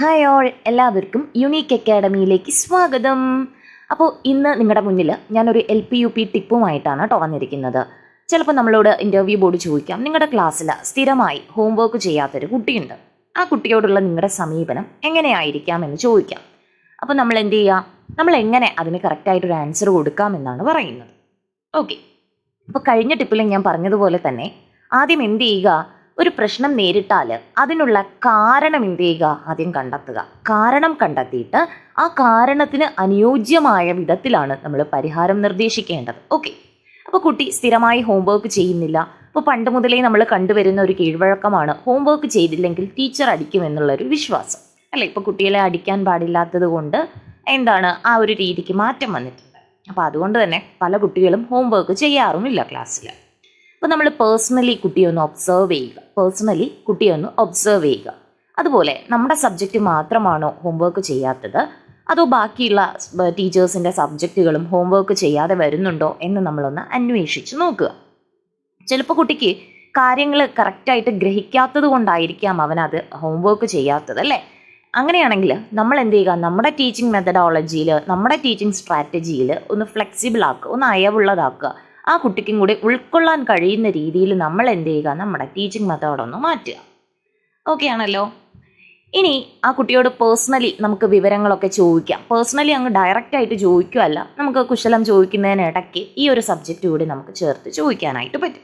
Hi all എല്ലാവർക്കും unique അക്കാഡമിയിലേക്ക് സ്വാഗതം. അപ്പോൾ ഇന്ന് നിങ്ങളുടെ മുന്നിൽ ഞാനൊരു എൽ പി യു പി ടിപ്പുമായിട്ടാണ് കേട്ടോ വന്നിരിക്കുന്നത്. ചിലപ്പോൾ നമ്മളോട് ഇന്റർവ്യൂ ബോർഡ് ചോദിക്കാം. നിങ്ങളുടെ ക്ലാസ്സിൽ സ്ഥിരമായി ഹോംവർക്ക് ചെയ്യാത്തൊരു കുട്ടിയുണ്ട്. ആ കുട്ടിയോടുള്ള നിങ്ങളുടെ സമീപനം എങ്ങനെയായിരിക്കാം എന്ന് ചോദിക്കാം. അപ്പോൾ നമ്മൾ എന്ത് ചെയ്യുക നമ്മൾ എങ്ങനെ അതിന് കറക്റ്റായിട്ടൊരു ആൻസർ കൊടുക്കാമെന്നാണ് പറയുന്നത്. ഓക്കെ അപ്പോൾ കഴിഞ്ഞ ടിപ്പിൽ ഞാൻ പറഞ്ഞതുപോലെ തന്നെ ആദ്യം എന്ത് ചെയ്യുക? ഒരു പ്രശ്നം നേരിട്ടാൽ അതിനുള്ള കാരണം എന്ത് ചെയ്യുക? ആദ്യം കണ്ടെത്തുക. കാരണം കണ്ടെത്തിയിട്ട് ആ കാരണത്തിന് അനുയോജ്യമായ വിധത്തിലാണ് നമ്മൾ പരിഹാരം നിർദ്ദേശിക്കേണ്ടത്. ഓക്കെ അപ്പോൾ കുട്ടി സ്ഥിരമായി ഹോംവർക്ക് ചെയ്യുന്നില്ല. അപ്പോൾ പണ്ട് മുതലേ നമ്മൾ കണ്ടുവരുന്ന ഒരു കീഴ്വഴക്കമാണ് ഹോംവർക്ക് ചെയ്തില്ലെങ്കിൽ ടീച്ചർ അടിക്കുമെന്നുള്ളൊരു വിശ്വാസം. അല്ലേ? ഇപ്പോൾ കുട്ടികളെ അടിക്കാൻ പാടില്ലാത്തത് കൊണ്ട് എന്താണ്? ആ ഒരു രീതിക്ക് മാറ്റം വന്നിട്ടുണ്ട്. അപ്പോൾ അതുകൊണ്ട് തന്നെ പല കുട്ടികളും ഹോംവർക്ക് ചെയ്യാറുമില്ല ക്ലാസ്സിൽ അപ്പോൾ നമ്മൾ പേഴ്സണലി കുട്ടിയെ ഒന്ന് ഒബ്സർവ് ചെയ്യുക. പേഴ്സണലി കുട്ടിയെ ഒന്ന് ഒബ്സർവ് ചെയ്യുക. അതുപോലെ നമ്മുടെ സബ്ജക്റ്റ് മാത്രമാണോ ഹോംവർക്ക് ചെയ്യാത്തത്? അതോ ബാക്കിയുള്ള ടീച്ചേഴ്സിന്റെ സബ്ജക്റ്റുകളും ഹോംവർക്ക് ചെയ്യാതെ വരുന്നുണ്ടോ എന്ന് നമ്മളൊന്ന് അന്വേഷിച്ച് നോക്കുക. ചിലപ്പോൾ കുട്ടിക്ക് കാര്യങ്ങൾ കറക്റ്റായിട്ട് ഗ്രഹിക്കാത്തത് കൊണ്ടായിരിക്കാം അവനത് ഹോംവർക്ക് ചെയ്യാത്തത് അല്ലേ? അങ്ങനെയാണെങ്കിൽ നമ്മൾ എന്ത് ചെയ്യുക? നമ്മുടെ ടീച്ചിങ് മെത്തഡോളജിയിൽ നമ്മുടെ ടീച്ചിങ് സ്ട്രാറ്റജിയിൽ ഒന്ന് ഫ്ലെക്സിബിൾ ആക്കുക. ഒന്ന് അയവുള്ളതാക്കുക. ആ കുട്ടിക്കും കൂടി ഉൾക്കൊള്ളാൻ കഴിയുന്ന രീതിയിൽ നമ്മൾ എന്ത് ചെയ്യുക? നമ്മുടെ ടീച്ചിങ് മെത്തേഡൊന്ന് മാറ്റുക. ഓക്കെ ആണല്ലോ? ഇനി ആ കുട്ടിയോട് പേഴ്സണലി നമുക്ക് വിവരങ്ങളൊക്കെ ചോദിക്കാം. പേഴ്സണലി അങ്ങ് ഡയറക്റ്റ് ആയിട്ട് ചോദിക്കുകയല്ല. നമുക്ക് കുശലം ചോദിക്കുന്നതിനിടയ്ക്ക് ഈ ഒരു സബ്ജക്റ്റ് കൂടി നമുക്ക് ചേർത്ത് ചോദിക്കാനായിട്ട് പറ്റും.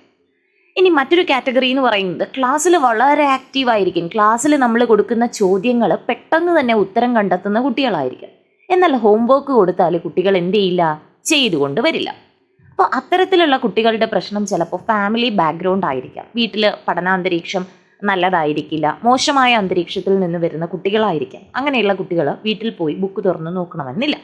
ഇനി മറ്റൊരു കാറ്റഗറി എന്ന് പറയുന്നത് ക്ലാസ്സിൽ വളരെ ആക്റ്റീവായിരിക്കും ക്ലാസ്സിൽ നമ്മൾ കൊടുക്കുന്ന ചോദ്യങ്ങൾ പെട്ടെന്ന് തന്നെ ഉത്തരം കണ്ടെത്തുന്ന കുട്ടികളായിരിക്കും. എന്നാൽ ഹോംവർക്ക് കൊടുത്താൽ കുട്ടികൾ എന്ത് ചെയ്യില്ല? ചെയ്തുകൊണ്ട് വരില്ല. അപ്പോൾ അത്തരത്തിലുള്ള കുട്ടികളുടെ പ്രശ്നം ചിലപ്പോൾ ഫാമിലി ബാക്ക്ഗ്രൗണ്ട് ആയിരിക്കാം. വീട്ടിൽ പഠനാന്തരീക്ഷം നല്ലതായിരിക്കില്ല. മോശമായ അന്തരീക്ഷത്തിൽ നിന്ന് വരുന്ന കുട്ടികളായിരിക്കാം. അങ്ങനെയുള്ള കുട്ടികൾ വീട്ടിൽ പോയി ബുക്ക് തുറന്ന് നോക്കണമെന്നില്ല.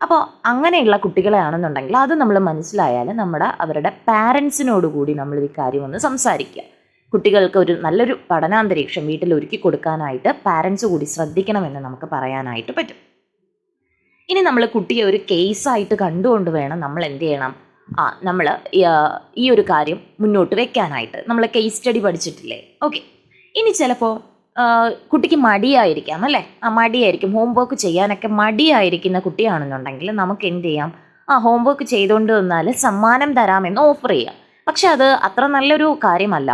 അപ്പോൾ അങ്ങനെയുള്ള കുട്ടികളെയാണെന്നുണ്ടെങ്കിൽ അത് നമ്മൾ മനസ്സിലായാൽ നമ്മുടെ അവരുടെ പാരൻസിനോട് കൂടി നമ്മൾ ഈ കാര്യം ഒന്ന് സംസാരിക്കുക. കുട്ടികൾക്ക് ഒരു നല്ലൊരു പഠനാന്തരീക്ഷം വീട്ടിൽ ഒരുക്കി കൊടുക്കാനായിട്ട് പാരൻസ് കൂടി ശ്രദ്ധിക്കണമെന്ന് നമുക്ക് പറയാനായിട്ട് പറ്റും. ഇനി നമ്മൾ കുട്ടിയെ ഒരു കേസായിട്ട് കണ്ടുകൊണ്ട് വേണം നമ്മൾ എന്ത് ചെയ്യണം? ആ നമ്മൾ ഈ ഒരു കാര്യം മുന്നോട്ട് വെക്കാനായിട്ട്. നമ്മൾ കേസ് സ്റ്റഡി പഠിച്ചിട്ടില്ലേ? ഓക്കെ ഇനി ചിലപ്പോൾ കുട്ടിക്ക് മടിയായിരിക്കാം അല്ലേ? ആ മടിയായിരിക്കും. ഹോംവർക്ക് ചെയ്യാനൊക്കെ മടിയായിരിക്കുന്ന കുട്ടിയാണെന്നുണ്ടെങ്കിൽ നമുക്ക് എന്ത് ചെയ്യാം? ആ ഹോംവർക്ക് ചെയ്തുകൊണ്ട് വന്നാൽ സമ്മാനം തരാമെന്ന് ഓഫർ ചെയ്യാം. പക്ഷെ അത് അത്ര നല്ലൊരു കാര്യമല്ല.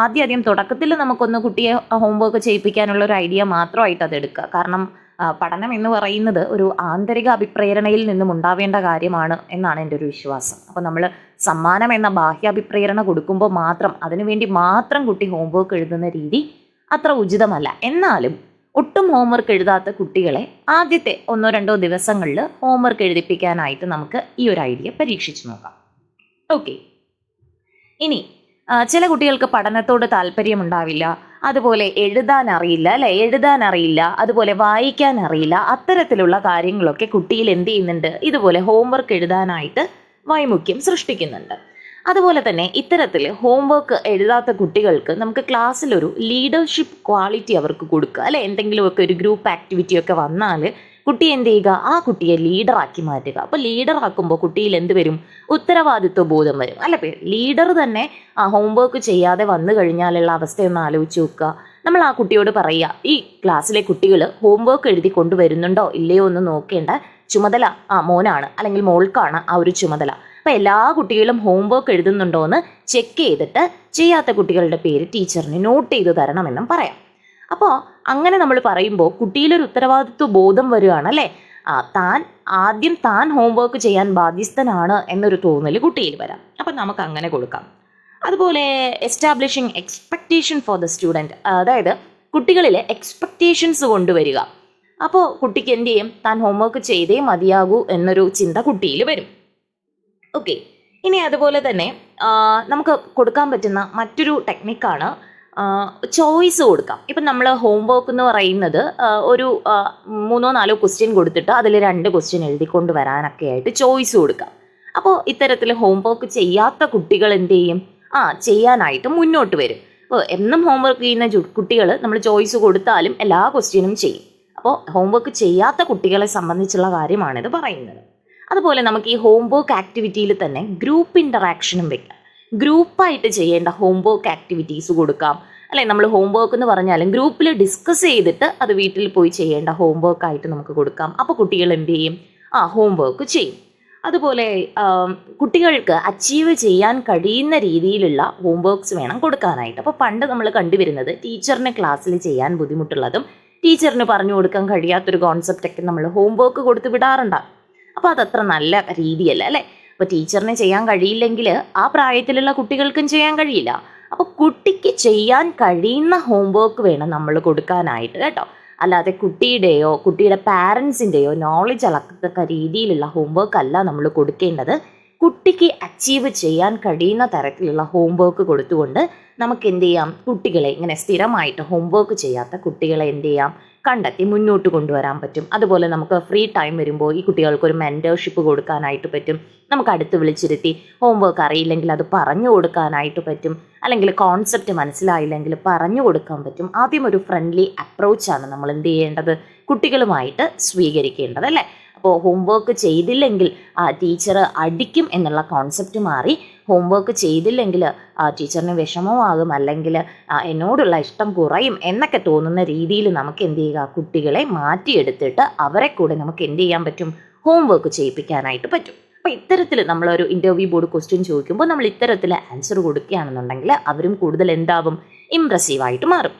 ആദ്യം ആദ്യം തുടക്കത്തിൽ നമുക്കൊന്ന് കുട്ടിയെ ഹോംവർക്ക് ചെയ്യിപ്പിക്കാനുള്ള ഒരു ഐഡിയ മാത്രമായിട്ട് അത് എടുക്കുക കാരണം പഠനം എന്ന് പറയുന്നത് ഒരു ആന്തരിക അഭിപ്രേരണയിൽ നിന്നും ഉണ്ടാവേണ്ട കാര്യമാണ് എന്നാണ് എന്റെ ഒരു വിശ്വാസം. അപ്പോൾ നമ്മൾ സമ്മാനം എന്ന ബാഹ്യ അഭിപ്രേരണ കൊടുക്കുമ്പോൾ മാത്രം അതിനുവേണ്ടി മാത്രം കുട്ടി ഹോംവർക്ക് എഴുതുന്ന രീതി അത്ര ഉചിതമല്ല. എന്നാലും ഒട്ടും ഹോംവർക്ക് എഴുതാത്ത കുട്ടികളെ ആദ്യത്തെ ഒന്നോ രണ്ടോ ദിവസങ്ങളിൽ ഹോംവർക്ക് എഴുതിപ്പിക്കാനായിട്ട് നമുക്ക് ഈ ഒരു ഐഡിയ പരീക്ഷിച്ചു നോക്കാം. ഓക്കെ ഇനി ചില കുട്ടികൾക്ക് പഠനത്തോട് താല്പര്യമുണ്ടാവില്ല. അതുപോലെ എഴുതാൻ അറിയില്ല അല്ലെ? എഴുതാൻ അറിയില്ല അതുപോലെ വായിക്കാൻ അറിയില്ല അത്തരത്തിലുള്ള കാര്യങ്ങളൊക്കെ കുട്ടിയിൽ എന്ത് ചെയ്യുന്നുണ്ട്? ഇതുപോലെ ഹോംവർക്ക് എഴുതാനായിട്ട് വൈമുഖ്യം സൃഷ്ടിക്കുന്നുണ്ട്. അതുപോലെ തന്നെ ഇത്തരത്തിൽ ഹോംവർക്ക് എഴുതാത്ത കുട്ടികൾക്ക് നമുക്ക് ക്ലാസ്സിലൊരു ലീഡർഷിപ്പ് ക്വാളിറ്റി അവർക്ക് കൊടുക്കുക അല്ലെ? എന്തെങ്കിലുമൊക്കെ ഒരു ഗ്രൂപ്പ് ആക്ടിവിറ്റി ഒക്കെ വന്നാൽ കുട്ടി എന്ത് ചെയ്യുക? ആ കുട്ടിയെ ലീഡറാക്കി മാറ്റുക. അപ്പോൾ ലീഡറാക്കുമ്പോൾ കുട്ടിയിൽ എന്ത് വരും? ഉത്തരവാദിത്വ ബോധം വരും. അല്ല ലീഡർ തന്നെ ആ ഹോംവർക്ക് ചെയ്യാതെ വന്നു കഴിഞ്ഞാലുള്ള അവസ്ഥയൊന്ന് ആലോചിച്ച് നോക്കുക. നമ്മൾ ആ കുട്ടിയോട് പറയുക ഈ ക്ലാസ്സിലെ കുട്ടികൾ ഹോംവർക്ക് എഴുതി കൊണ്ടുവരുന്നുണ്ടോ ഇല്ലയോ എന്ന് നോക്കേണ്ട ചുമതല ആ മോനാണ്. അല്ലെങ്കിൽ മോൾക്കാണ് ആ ഒരു ചുമതല. അപ്പോൾ എല്ലാ കുട്ടികളും ഹോംവർക്ക് എഴുതുന്നുണ്ടോ എന്ന് ചെക്ക് ചെയ്തിട്ട് ചെയ്യാത്ത കുട്ടികളുടെ പേര് ടീച്ചറിന് നോട്ട് ചെയ്ത് തരണമെന്നും പറയാം. അപ്പോൾ അങ്ങനെ നമ്മൾ പറയുമ്പോൾ കുട്ടിയിലൊരു ഉത്തരവാദിത്വ ബോധം വരികയാണ് അല്ലേ താൻ ആദ്യം താൻ ഹോംവർക്ക് ചെയ്യാൻ ബാധ്യസ്ഥനാണ് എന്നൊരു തോന്നൽ കുട്ടിയിൽ വരാം. അപ്പം നമുക്ക് അങ്ങനെ കൊടുക്കാം. അതുപോലെ establishing expectation for the student അതായത് കുട്ടികളിലെ എക്സ്പെക്റ്റേഷൻസ് കൊണ്ടുവരിക. അപ്പോൾ കുട്ടിക്ക് എന്ത് ചെയ്യും? താൻ ഹോംവർക്ക് ചെയ്തേ മതിയാകൂ എന്നൊരു ചിന്ത കുട്ടിയിൽ വരും. ഓക്കെ ഇനി അതുപോലെ തന്നെ നമുക്ക് കൊടുക്കാൻ പറ്റുന്ന മറ്റൊരു ടെക്നിക്കാണ് ചോയ്സ് കൊടുക്കാം. ഇപ്പം നമ്മൾ ഹോം വർക്ക് എന്ന് പറയുന്നത് ഒരു മൂന്നോ നാലോ ക്വസ്റ്റ്യൻ കൊടുത്തിട്ട് അതിൽ രണ്ട് ക്വസ്റ്റ്യൻ എഴുതിക്കൊണ്ട് വരാനൊക്കെ ആയിട്ട് ചോയ്സ് കൊടുക്കാം. അപ്പോൾ ഇത്തരത്തിൽ ഹോം വർക്ക് ചെയ്യാത്ത കുട്ടികൾ എന്ത് ചെയ്യും? ആ ചെയ്യാനായിട്ട് മുന്നോട്ട് വരും. അപ്പോൾ എന്നും ഹോം വർക്ക് ചെയ്യുന്ന കുട്ടികൾ നമ്മൾ ചോയ്സ് കൊടുത്താലും എല്ലാ ക്വസ്റ്റ്യനും ചെയ്യും. അപ്പോൾ ഹോം വർക്ക് ചെയ്യാത്ത കുട്ടികളെ സംബന്ധിച്ചുള്ള കാര്യമാണിത് പറയുന്നത്. അതുപോലെ നമുക്ക് ഈ ഹോം വർക്ക് ആക്ടിവിറ്റിയിൽ തന്നെ ഗ്രൂപ്പ് ഇന്ററാക്ഷനും വെക്കാം. ഗ്രൂപ്പായിട്ട് ചെയ്യേണ്ട ഹോം വർക്ക് ആക്ടിവിറ്റീസ് കൊടുക്കാം. അല്ലെ നമ്മൾ ഹോം വർക്ക് എന്ന് പറഞ്ഞാലും ഗ്രൂപ്പിൽ ഡിസ്കസ് ചെയ്തിട്ട് അത് വീട്ടിൽ പോയി ചെയ്യേണ്ട ഹോം വർക്ക് ആയിട്ട് നമുക്ക് കൊടുക്കാം. അപ്പോൾ കുട്ടികൾ എന്ത് ചെയ്യും? ആ ഹോം വർക്ക് ചെയ്യും. അതുപോലെ കുട്ടികൾക്ക് അച്ചീവ് ചെയ്യാൻ കഴിയുന്ന രീതിയിലുള്ള ഹോം ഹോംവർക്ക്സ് വേണം കൊടുക്കാനായിട്ട്. അപ്പോൾ പണ്ട് നമ്മൾ കണ്ടുവരുന്നത് ടീച്ചറിന് ക്ലാസ്സിൽ ചെയ്യാൻ ബുദ്ധിമുട്ടുള്ളതും ടീച്ചറിന് പറഞ്ഞു കൊടുക്കാൻ കഴിയാത്തൊരു കോൺസെപ്റ്റൊക്കെ നമ്മൾ ഹോം വർക്ക് കൊടുത്ത് വിടാറുണ്ടാകും. അപ്പോൾ അതത്ര നല്ല രീതിയല്ല അല്ലേ? അപ്പോൾ ടീച്ചറിന് ചെയ്യാൻ കഴിയില്ലെങ്കിൽ ആ പ്രായത്തിലുള്ള കുട്ടികൾക്കും ചെയ്യാൻ കഴിയില്ല. അപ്പോൾ കുട്ടിക്ക് ചെയ്യാൻ കഴിയുന്ന ഹോംവർക്ക് വേണം നമ്മൾ കൊടുക്കാനായിട്ട് കേട്ടോ. അല്ലാതെ കുട്ടിയുടെയോ കുട്ടിയുടെ പാരൻസിന്റെയോ നോളജ് അളക്കത്തക്ക രീതിയിലുള്ള ഹോംവർക്ക് അല്ല നമ്മൾ കൊടുക്കേണ്ടത്. കുട്ടിക്ക് അച്ചീവ് ചെയ്യാൻ കഴിയുന്ന തരത്തിലുള്ള ഹോംവർക്ക് കൊടുത്തുകൊണ്ട് നമുക്ക് എന്ത് ചെയ്യാം? കുട്ടികളെ ഇങ്ങനെ സ്ഥിരമായിട്ട് ഹോംവർക്ക് ചെയ്യാത്ത കുട്ടികളെ എന്ത് ചെയ്യാം? കണ്ടെത്തി മുന്നോട്ട് കൊണ്ടുവരാൻ പറ്റും. അതുപോലെ നമുക്ക് ഫ്രീ ടൈം വരുമ്പോൾ ഈ കുട്ടികൾക്ക് ഒരു മെന്റർഷിപ്പ് കൊടുക്കാനായിട്ട് പറ്റും. നമുക്ക് അടുത്ത് വിളിച്ചിരുത്തി ഹോംവർക്ക് അറിയില്ലെങ്കിൽ അത് പറഞ്ഞു കൊടുക്കാനായിട്ട് പറ്റും. അല്ലെങ്കിൽ കോൺസെപ്റ്റ് മനസ്സിലായില്ലെങ്കിൽ പറഞ്ഞു കൊടുക്കാൻ പറ്റും. ആദ്യം ഒരു ഫ്രണ്ട്ലി അപ്രോച്ചാണ് നമ്മൾ എന്ത് ചെയ്യേണ്ടത്? കുട്ടികളുമായിട്ട് സ്വീകരിക്കേണ്ടത് അല്ലേ? അപ്പോൾ ഹോംവർക്ക് ചെയ്തില്ലെങ്കിൽ ആ ടീച്ചർ അടിക്കും എന്നുള്ള കോൺസെപ്റ്റ് മാറി ഹോംവർക്ക് ചെയ്തില്ലെങ്കിൽ ആ ടീച്ചറിന് വിഷമമാകും. അല്ലെങ്കിൽ എന്നോടുള്ള ഇഷ്ടം കുറയും എന്നൊക്കെ തോന്നുന്ന രീതിയിൽ നമുക്ക് എന്ത് ചെയ്യുക? കുട്ടികളെ മാറ്റിയെടുത്തിട്ട് അവരെ കൂടെ നമുക്ക് എന്ത് ചെയ്യാൻ പറ്റും? ഹോംവർക്ക് ചെയ്യിപ്പിക്കാനായിട്ട് പറ്റും. അപ്പോൾ ഇത്തരത്തിൽ നമ്മളൊരു ഇന്റർവ്യൂ ബോർഡ് ക്വസ്റ്റ്യൻ ചോദിക്കുമ്പോൾ നമ്മൾ ഇത്തരത്തിൽ ആൻസർ കൊടുക്കുകയാണെന്നുണ്ടെങ്കിൽ അവരും കൂടുതൽ എന്താവും? ഇമ്പ്രസീവായിട്ട് മാറും.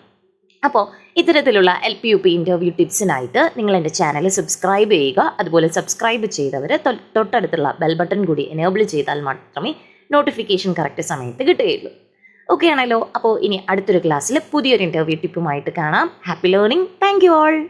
അപ്പോൾ ഇത്തരത്തിലുള്ള L P U P interview ടിപ്സിനായിട്ട് നിങ്ങൾ എന്റെ ചാനൽ സബ്സ്ക്രൈബ് ചെയ്യുക. അതുപോലെ സബ്സ്ക്രൈബ് ചെയ്തവരെ തൊട്ടടുത്തുള്ള ബെൽ ബട്ടൺ കൂടി എനേബിൾ ചെയ്താൽ മാത്രമേ നോട്ടിഫിക്കേഷൻ കറക്റ്റ് സമയത്ത് കിട്ടുകയുള്ളൂ. ഓക്കെ ആണല്ലോ? അപ്പോൾ ഇനി അടുത്തൊരു ക്ലാസ്സിൽ പുതിയൊരു ഇന്റർവ്യൂ ടിപ്പുമായിട്ട് കാണാം. Happy learning thank you all